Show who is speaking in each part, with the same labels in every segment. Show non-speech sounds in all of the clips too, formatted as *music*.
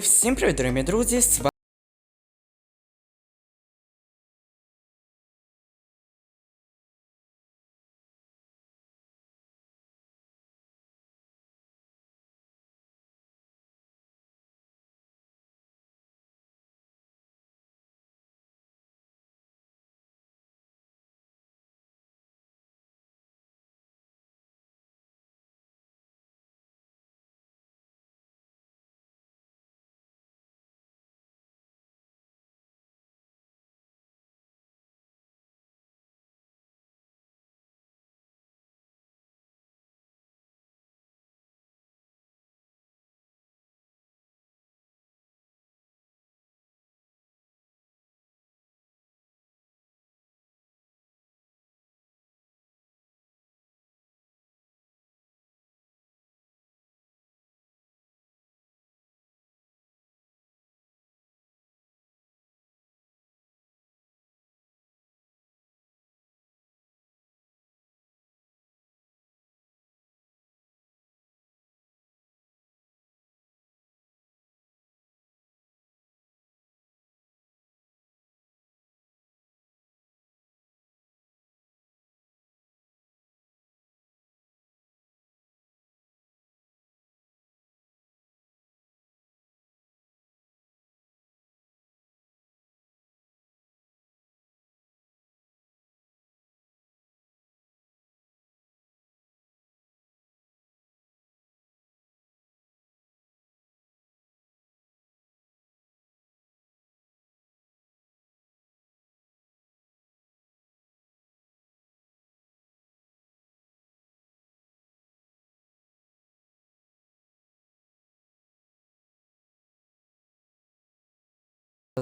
Speaker 1: Всім привіт, дорогі друзі!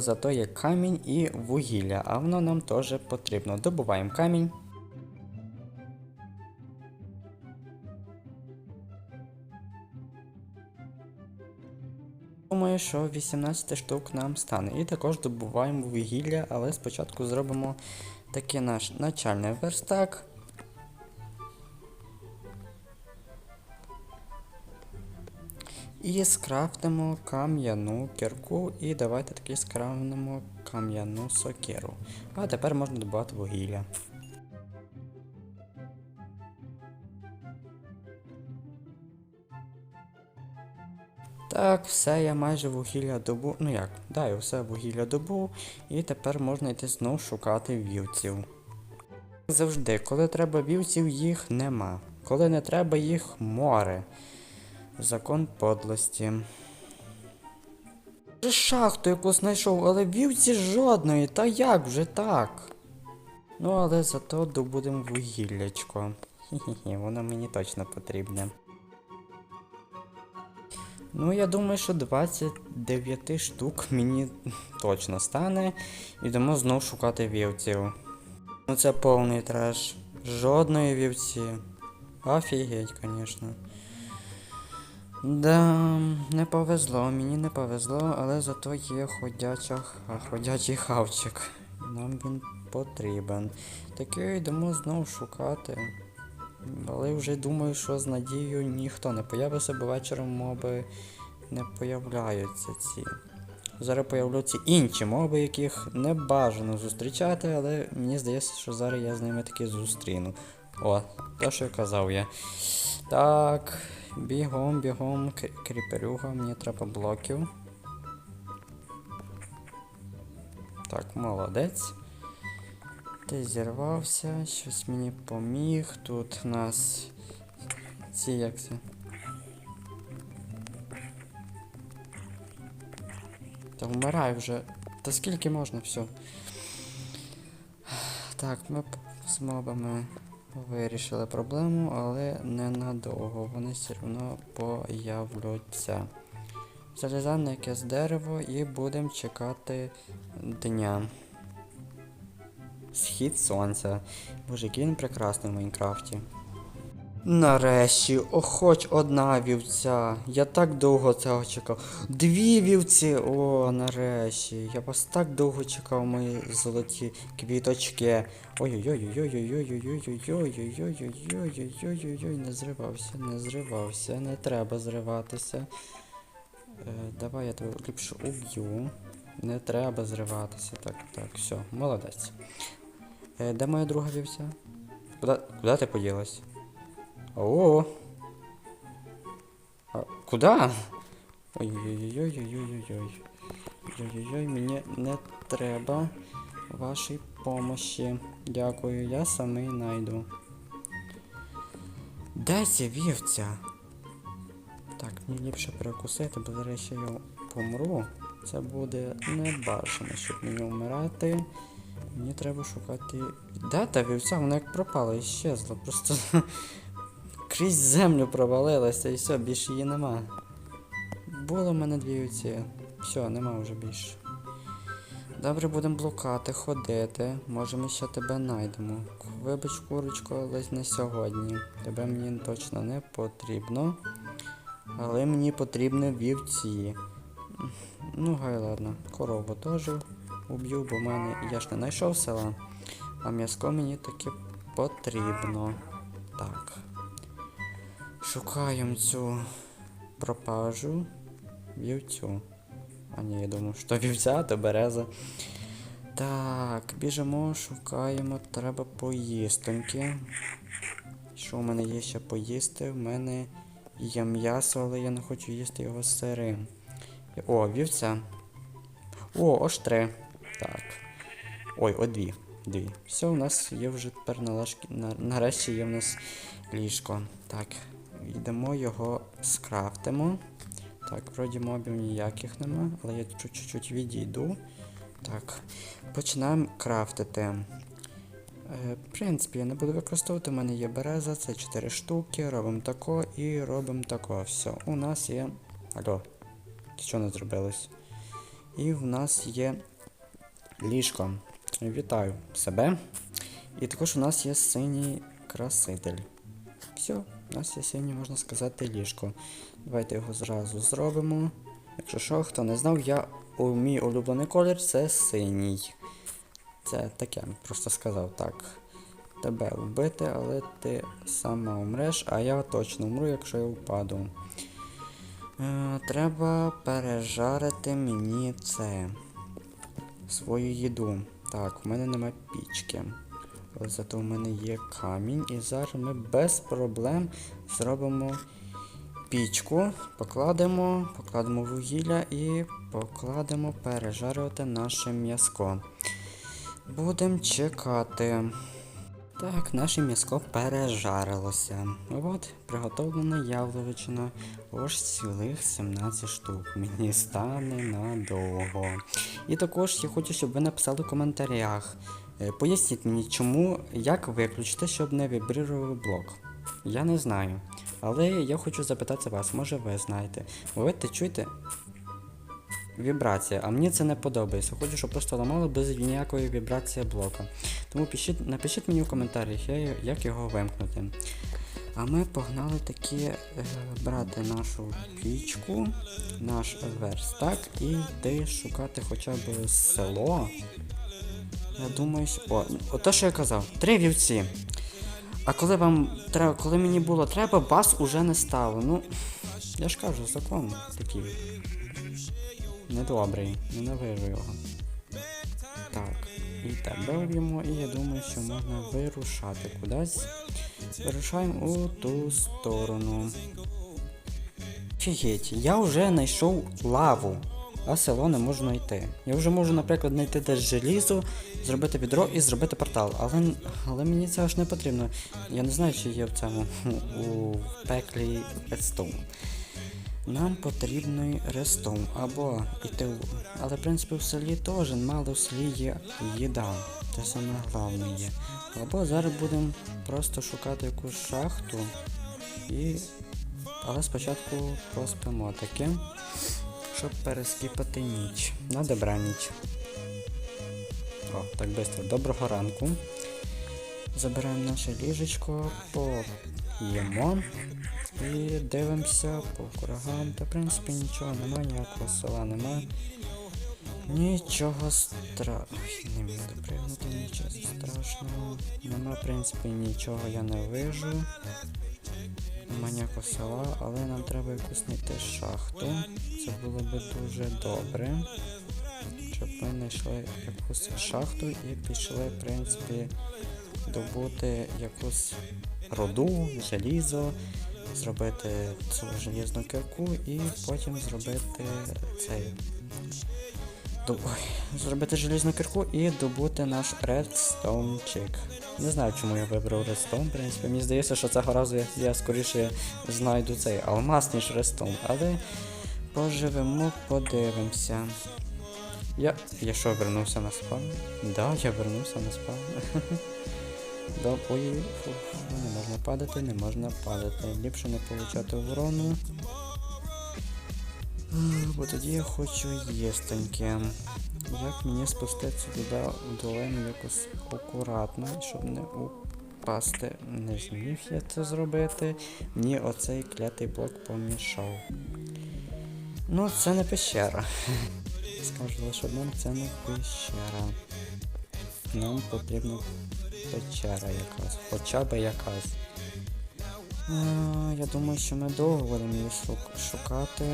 Speaker 1: Зато є камінь і вугілля, а воно нам теж потрібно. Добуваємо камінь. Думаю, що 18 штук нам стане. І також добуваємо вугілля, але спочатку зробимо такий наш начальний верстак. І скрафтимо кам'яну кірку, і давайте таки скрафтимо кам'яну сокиру. А тепер можна добувати вугілля. Так, все, я майже вугілля добу. Ну як, да, все вугілля добув, і тепер можна йти знову шукати вівців. Завжди, коли треба вівців, їх нема. Коли не треба їх море. Закон подлості. Вже шахту яку знайшов, але вівці жодної, та як вже так? Ну, але зато добудемо вугіллячко. Хі-хі-хі, воно мені точно потрібне. Ну, я думаю, що 29 штук мені точно стане. Ідемо знов шукати вівців. Ну це повний треш. Жодної вівці. Офігеть, звісно. Да, не повезло, мені не повезло, але зато є ходяча, ходячий хавчик. Нам він потрібен. Таке йдемо знову шукати. Але вже думаю, що з надією ніхто не появився, бо вечором моби не появляються ці. Зараз появляються інші моби, яких не бажано зустрічати, але мені здається, що зараз я з ними таки зустріну. О, те, що казав я. Так, бігом, бігом, кріперюга, мені треба блоків. Так, молодець. Ти зірвався, щось мені поміг. Тут у нас ці як це. Та вмирай вже. Та скільки можна все. Так, ми з мобами вирішили проблему, але ненадовго. Вони все одно появляться. Залізаємо на якесь дерево і будемо чекати дня. Схід сонця. Боже, який він прекрасний в Майнкрафті. Нарешті, о, хоч одна вівця. Я так довго цього чекав. Дві вівці! О, нарешті. Я вас так довго чекав, мої золоті квіточки. Ой-ой-ой-ой-ой-ой-ой-ой-ой-ой-ой-ой-ой-ой-ой-ой-ой-ой, не зривався, не зривався, не треба зриватися. Давай я тебе ліпше уб'ю. Не треба зриватися. Так, так, все, молодець. Де моя друга вівця? Куда ти поділась? О. А, куда? Ой-ой-ой-ой-ой-ой-ой. Ой-ой-ой, мені не треба вашої помощі. Дякую, я самий найду. Де ця вівця? Так, мені ліпше перекусити, бо зараз ще я помру. Це буде небажано, щоб мені вмирати. Мені треба шукати. Де та вівця? Вона як пропала, іщезла. Просто крізь землю провалилася і все, більше її нема. Було в мене дві вівці. Все, нема вже більше. Добре, будемо блукати, ходити. Може ми ще тебе знайдемо. Вибач, курочко, але не сьогодні. Тебе мені точно не потрібно. Але мені потрібні вівці. Ну, гай ладно. Корову теж уб'ю, бо в мене я ж не знайшов села. А м'яско мені таки потрібно. Так. Шукаємо цю пропажу вівцю. А ні, я думав, що вівця, то береза. Так, біжимо, шукаємо, треба поїстоньки. Що в мене є ще поїсти? В мене є м'ясо, але я не хочу їсти його сирим. О, вівця. О, аж три. Так. Ой, о дві. Дві. Все, у нас є вже тепер. На, нарешті є в нас ліжко. Так. Йдемо його скрафтимо. Так, вроді мобів ніяких нема, але я чуть- чуть-чуть відійду. Так. Починаємо крафтити. Е, в принципі, я не буду використовувати, у мене є береза, це 4 штуки, робимо тако і робимо тако. Все, у нас є. Алло, що не зробилось? І в нас є ліжко. Вітаю себе. І також у нас є синій краситель. Все, у нас є синє, можна сказати, ліжко. Давайте його зразу зробимо. Якщо що, хто не знав, я мій улюблений колір це синій. Це таке, просто сказав так. Тебе вбити, але ти сама умреш, а я точно умру, якщо я впаду. Е, треба пережарити мені це. Свою їду. Так, у мене нема пічки. Зато в мене є камінь. І зараз ми без проблем зробимо пічку, покладемо, покладемо вугілля і покладемо пережарювати наше м'яско. Будемо чекати. Так, наше м'яско пережарилося. От, приготовлена явловичина. Ось цілих 17 штук. Мені стане надовго. І також я хочу, щоб ви написали в коментарях. Е, Поясніть мені, чому, як виключити, щоб не вібрировав блок. Я не знаю. Але я хочу запитати вас, може ви знаєте. Ви чуєте вібрація, а мені це не подобається. Хочу, щоб просто ламало без ніякої вібрації блока. Тому пишіть, напишіть мені в коментарях, як його вимкнути. А ми погнали таки е, брати нашу пічку, наш верстак і йти шукати хоча б село. Я думаю, о, ото що я казав, три вівці. А коли вам треба, коли мені було треба, вас уже не стало. Ну, я ж кажу, закон такий. Недобрий, ненавижу його. Так, і тебе вб'ємо, і я думаю, що можна вирушати кудись. Вирушаємо у ту сторону. Фігеть, я вже знайшов лаву, а село не можу знайти. Я вже можу, наприклад, знайти десь желізо, зробити відро і зробити портал. Але, але мені це аж не потрібно. Я не знаю, чи є в цьому у пеклі Redstone. Нам потрібний рестом або іти. в- Але в принципі в селі теж мало в селі є їда. Це саме головне є. Або зараз будемо просто шукати якусь шахту і. Але спочатку поспимо таке, щоб перескіпати ніч. На добраніч. О, так швидко. Доброго ранку. Забираємо наше ліжечко, поїмо. І дивимося по курагам. Та в принципі нічого нема, ніякого села нема. Нічого страшного. Не міг допригнути, нічого страшного. Нема, в принципі, нічого я не вижу. Маняко села, але нам треба якусь знайти шахту. Це було би дуже добре. Щоб ми знайшли якусь шахту і пішли, в принципі, добути якусь руду, желізо, зробити цю желізну кирку і потім зробити цей. Зробити желізну кирку і добути наш редстоунчик. Не знаю, чому я вибрав редстоун, в принципі. Мені здається, що цього разу я, скоріше знайду цей алмаз, ніж редстоун. Але поживемо, подивимося. Я. Я що, вернувся на спам? Да, я вернувся на спам. *laughs* Ой, фу, не можна падати, не можна падати. Ліпше не получати ворону. Бо тоді я хочу їстеньке. Як мені спуститися туди долину якось акуратно, щоб не упасти. Не зміг я це зробити. Мені оцей клятий блок помішав. Ну, це не пещера. *laughs* Скажу лише одному, це не пещера. Нам потрібна печера якась, хоча б якась. Я думаю, що ми довго будемо її шукати.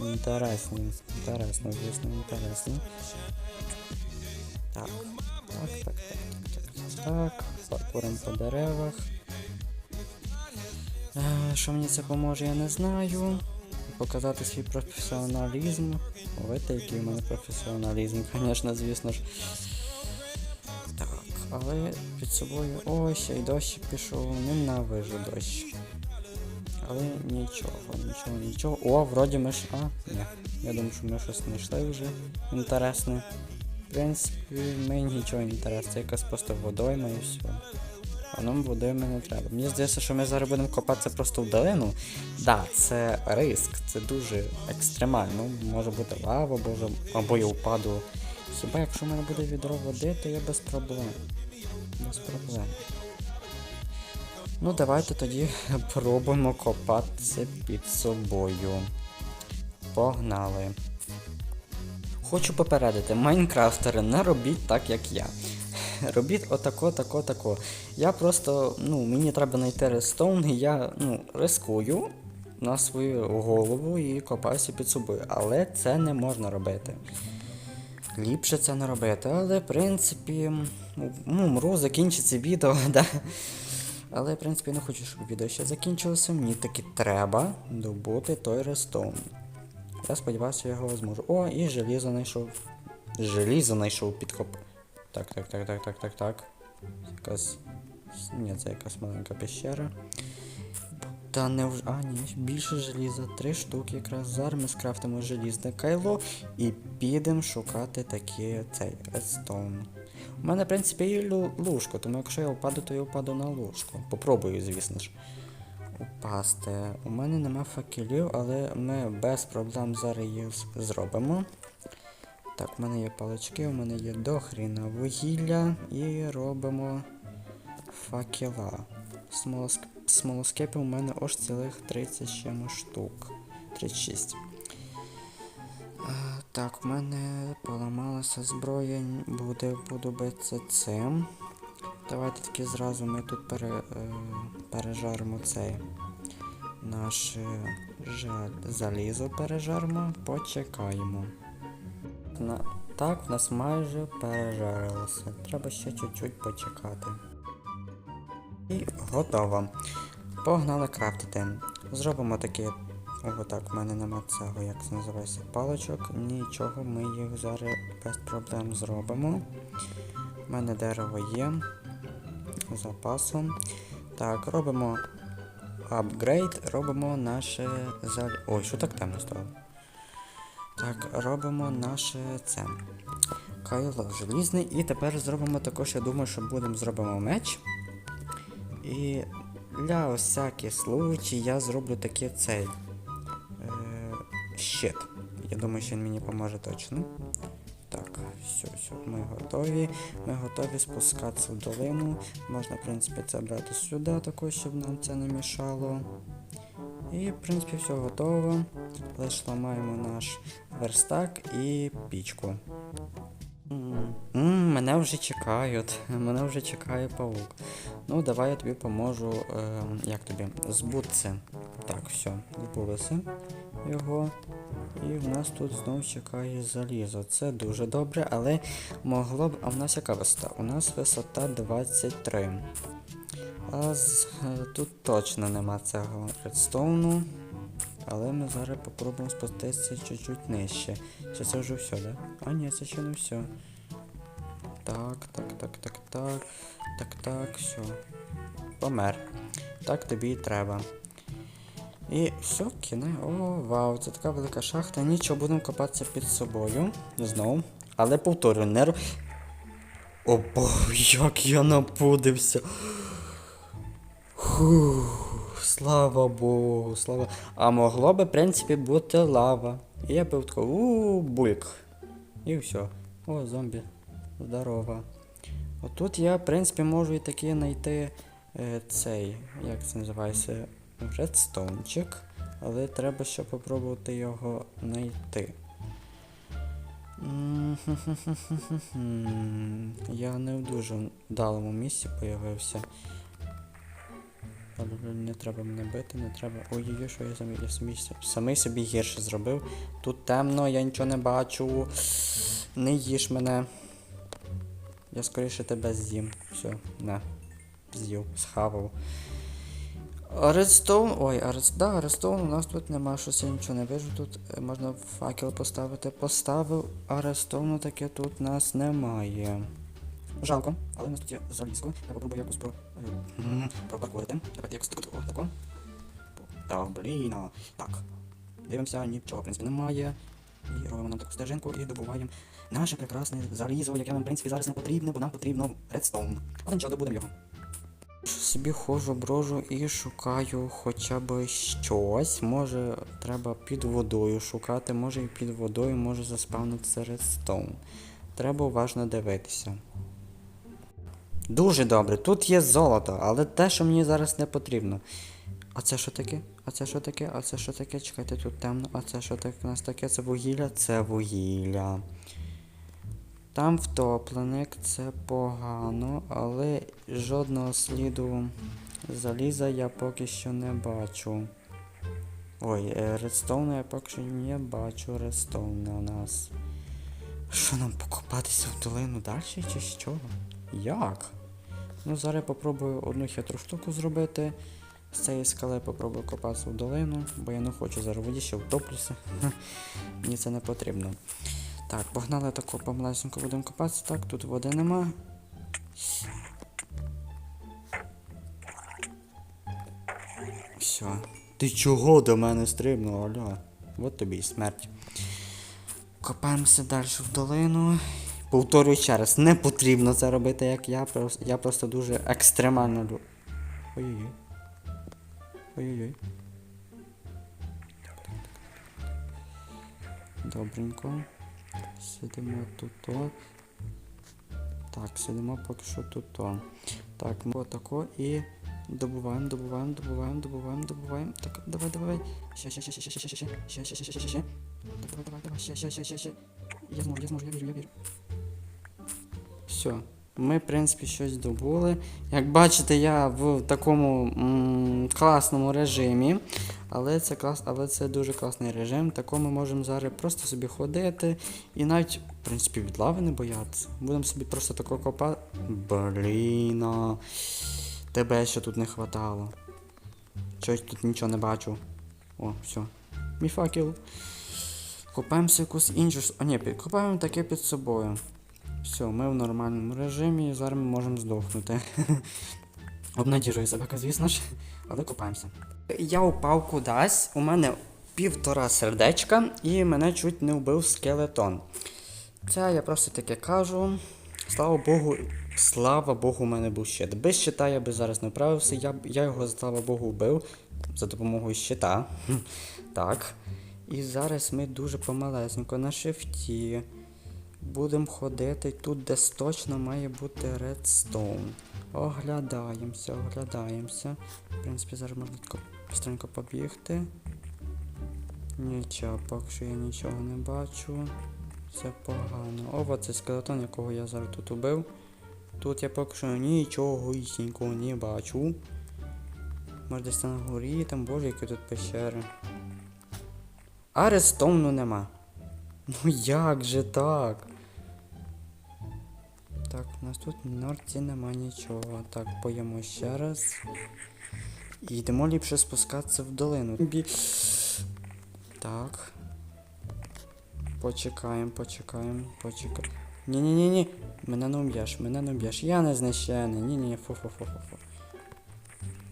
Speaker 1: Інтересно, інтересно, звісно, інтересно. Так, так, так, так, так, так, так. По деревах. Е, Що мені це поможе, я не знаю. Показати свій професіоналізм. Ой, який в мене професіоналізм, *laughs* звісно, звісно ж. Так, але під собою. Ой, ще й дощ пішов, ненавижу дощ. Але нічого, нічого, нічого. О, вроді ми ж. А, ні. Я думаю, що ми щось знайшли вже інтересне. В принципі, ми нічого не інтересне, це якась просто водойма і все. А нам водойми не треба. Мені здається, що ми зараз будемо копатися просто в долину. Да, це риск, це дуже екстремально. Може бути лава, або, або я впаду. Хіба якщо в мене буде відро води, то я без проблем. Без проблем. Ну, давайте тоді *laughs* пробуємо копатися під собою. Погнали. Хочу попередити, майнкрафтери, не робіть так, як я. *laughs* Робіть отако, тако, тако. Я просто, ну, мені треба знайти редстоун, і я ну, рискую на свою голову і копаюся під собою. Але це не можна робити. Ліпше це не робити, але в принципі, ну, мру, закінчиться відео, *laughs* да. Але, в принципі, не хочу, щоб відео ще закінчилося. Мені таки треба добути той рестоун. Я сподіваюся, я його зможу. О, і желізо знайшов. Желізо знайшов під коп. Так, так, так, так, так, так, так. Якась. Ні, це якась маленька пещера. Та не вже. А, ні, більше желіза. Три штуки якраз. Зараз ми скрафтимо желізне кайло і підемо шукати такі цей редстоун. У мене, в принципі, є лу- лужко, тому якщо я впаду, то я впаду на лужку. Попробую, звісно ж. Упасти. У мене нема факелів, але ми без проблем зараз їх зробимо. Так, у мене є палички, у мене є дохріна вугілля і робимо факела. Смолоск... Смолоскипів у мене аж цілих 30 штук. 36. Так, в мене поламалася зброя, буде буду цим. Давайте таки зразу ми тут пере, е, пережаримо цей наше жаль, залізо пережаримо, почекаємо. На, так, в нас майже пережарилося. Треба ще чуть-чуть почекати. І готово. Погнали крафтити. Зробимо таке. Ого, так, в мене нема цього, як це називається, паличок. Нічого, ми їх зараз без проблем зробимо. У мене дерево є. Запасом. Так, робимо апгрейд, робимо наше зал... Ой, що так темно стало? Так, робимо наше це. Кайло желізний. І тепер зробимо також, я думаю, що будемо зробимо меч. І для всяких случай я зроблю таке цей щит. Я думаю, що він мені поможе точно. Так, все, все, ми готові. Ми готові спускатися в долину. Можна, в принципі, це брати сюди, також, щоб нам це не мішало. І, в принципі, все готово. Лише ламаємо наш верстак і пічку. Мм, мене вже чекають. *laughs* Мене вже чекає паук. Ну, давай я тобі поможу. Е, як тобі? Збутися. Так, все, збулися його. І в нас тут знов чекає залізо. Це дуже добре, але могло б. А в нас яка висота? У нас висота 23. А з, е, тут точно нема цього редстоуну. Але ми зараз попробуємо спуститися чуть-чуть нижче. Чи це вже все, да? А ні, це ще не все. Так, так, так, так, так. Так, так, все. Помер. Так тобі і треба. І все, кіне. О, вау, це така велика шахта. Нічого, будемо копатися під собою. Знову. Але повторюю, не ро- О, боже, як я напудився. Фух, слава Богу, слава. А могло би, в принципі, бути лава. І я би тако, у бульк. І все. О, зомбі. Здорово. Отут я, в принципі, можу і таки знайти е, цей, як це називається, редстоунчик. Але треба ще попробувати його знайти. Я не в дуже вдалому місці появився. Не треба мене бити, не треба. Ой-ой-ой, що я самі, самий собі гірше зробив. Тут темно, я нічого не бачу. Не їж мене. Я скоріше тебе з'їм. Все, на. З'їв, схавав. Редстоун. Ой, а да, у нас тут нема, щось я нічого не вижу. Тут е, можна факел поставити. Поставив, а Редстоуну таке тут нас немає. Жалко, але у нас тут є залізко. Я попробую якось про, е, пропаркурити. Давайте якось тако, тако. Та, блін, так. Дивимося, нічого, в принципі, немає. І робимо нам таку стежинку і добуваємо наше прекрасне залізо, яке нам, в принципі, зараз не потрібне, бо нам потрібно редстоун. Але нічого, добудемо його. Собі ходжу, брожу і шукаю хоча б щось. Може, треба під водою шукати, може і під водою може заспавнитися редстоун. Треба уважно дивитися. Дуже добре, тут є золото, але те, що мені зараз не потрібно. А це що таке? А це що таке? А це що таке? Чекайте, тут темно. А це що таке? У нас таке? Це вугілля? Це вугілля. Там втопленик, це погано, але жодного сліду заліза я поки що не бачу. Ой, е, редстоуна я поки що не бачу редстоуна у нас. Що нам покопатися в долину далі чи що? Як? Ну, зараз я попробую одну хитру штуку зробити. З цієї скали попробую копатися в долину, бо я не хочу зараз в воді ще втоплюся. *laughs* Мені це не потрібно. Так, погнали тако помалесенько будемо копатися. Так, тут води нема. Все. Ти чого до мене стрибнув, аля? От тобі і смерть. Копаємося далі в долину. Повторюю ще раз, не потрібно це робити, як я. Я просто дуже екстремально лю. Ой-ой-ой. Ой-ой-ой. Добренько. Сидимо тут. -о. Так, сидимо поки що тут. -о. Так, ми отако і добуваємо, добуваємо, добуваємо, добуваємо, добуваємо. Так, давай, давай. Ще, ще, ще, ще, ще, ще, ще, ще, ще, ще, ще, ще, ще, ще. Давай, давай, давай, ще, ще, ще, ще, ще. Я зможу, я зможу, я вірю, я вірю. Все. Ми, в принципі, щось добули. Як бачите, я в такому м- класному режимі. Але це клас, але це дуже класний режим. Тако ми можемо зараз просто собі ходити і навіть, в принципі, від лави не боятися. Будемо собі просто тако копати. Бліна. Тебе ще тут не хватало. Щось тут нічого не бачу. О, все. Мій факел. Копаємося якусь іншу. А ні, копаємо таке під собою. Все, ми в нормальному режимі і зараз ми можемо здохнути. *laughs* Обнадіжую себе, звісно ж, але копаємося. Я упав кудись, у мене півтора сердечка і мене чуть не вбив скелетон. Це я просто таке кажу. Слава Богу, слава Богу, у мене був щит. Без щита я би зараз не вправився, я, я його, слава Богу, вбив за допомогою щита. Так. І зараз ми дуже помалесенько на шифті. Будемо ходити тут, де точно має бути редстоун. Оглядаємося, оглядаємося. В принципі, зараз можна быстренько побігти. Нічого, поки що я нічого не бачу. Це погано. Ова, це скелетон, якого я зараз тут убив. Тут я поки що нічого ісінького не бачу. Може десь на горі, там боже, які тут пещери. А рестовну нема. Ну як же так? Так, у нас тут на норці нема нічого. Так, поїмо ще раз. І йдемо ліпше спускатися в долину. Бі... Так. Почекаємо, почекаємо, почекаємо. Ні-ні-ні-ні. Мене не уб'єш, мене не уб'єш. Я не знищений. Ні-ні, фу-фу-фу-фу-фу.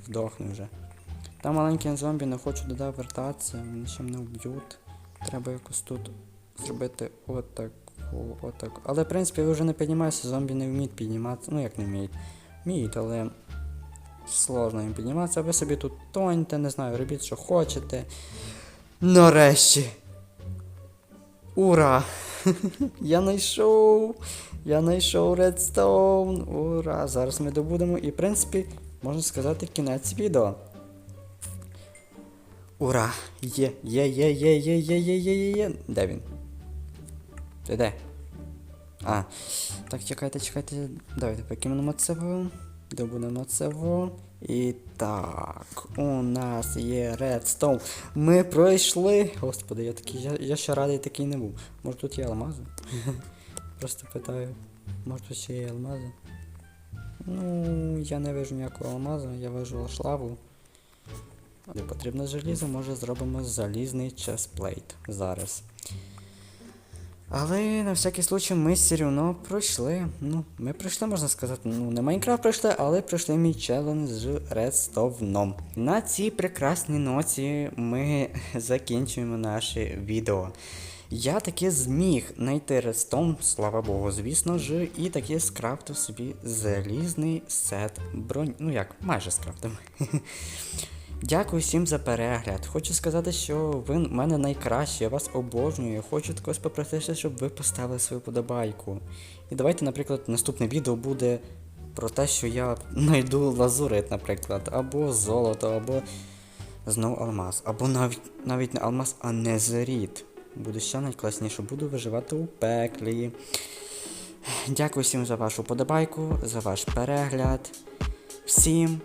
Speaker 1: Здохну вже. Там маленький зомбі, не хочу туди вертатися, вони ще мене вб'ють. Треба якось тут зробити отак, о, отак. Але в принципі ви вже не піднімаєтеся, зомбі не вміють підніматися. Ну як не вміють. Вміють, але сложно їм підніматися. Ви собі тут тоньте, не знаю, робіть, що хочете. Нарешті. Ура! *laughs* Я знайшов! Я знайшов редстоун! Ура! Зараз ми добудемо і, в принципі, можна сказати, кінець відео. Ура! Є, є, є, є, є, є, є, є, є, є. Де він? Ти де? А. Так, чекайте, чекайте. Давайте покинемо цього. Добудемо цього. І так, у нас є редстоун. Ми пройшли. Господи, я такий, я, я ще радий такий не був. Може тут є алмази? *laughs* Просто питаю. Може тут ще є алмази? Ну, я не вижу ніякого алмазу, я вижу лиш лаву. Не потрібно желізо, може зробимо залізний чесплейт зараз. Але на всякий случай ми все одно пройшли. Ну, ми пройшли, можна сказати, ну, не Майнкрафт пройшли, але пройшли мій челендж з редстоуном. На цій прекрасній ноті ми *laughs* закінчуємо наше відео. Я таки зміг знайти редстоун, слава Богу, звісно ж, і таки скрафтив собі залізний сет бронь. Ну як, майже скрафтив. *laughs* Дякую всім за перегляд. Хочу сказати, що ви в мене найкращі, я вас обожнюю. Хочу також попросити, щоб ви поставили свою подобайку. І давайте, наприклад, наступне відео буде про те, що я знайду лазурит, наприклад, або золото, або знову алмаз, або навіть навіть не алмаз, а не незеріт. Буде ще найкласніше, буду виживати у пеклі. Дякую всім за вашу подобайку, за ваш перегляд. Всім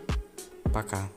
Speaker 1: пока.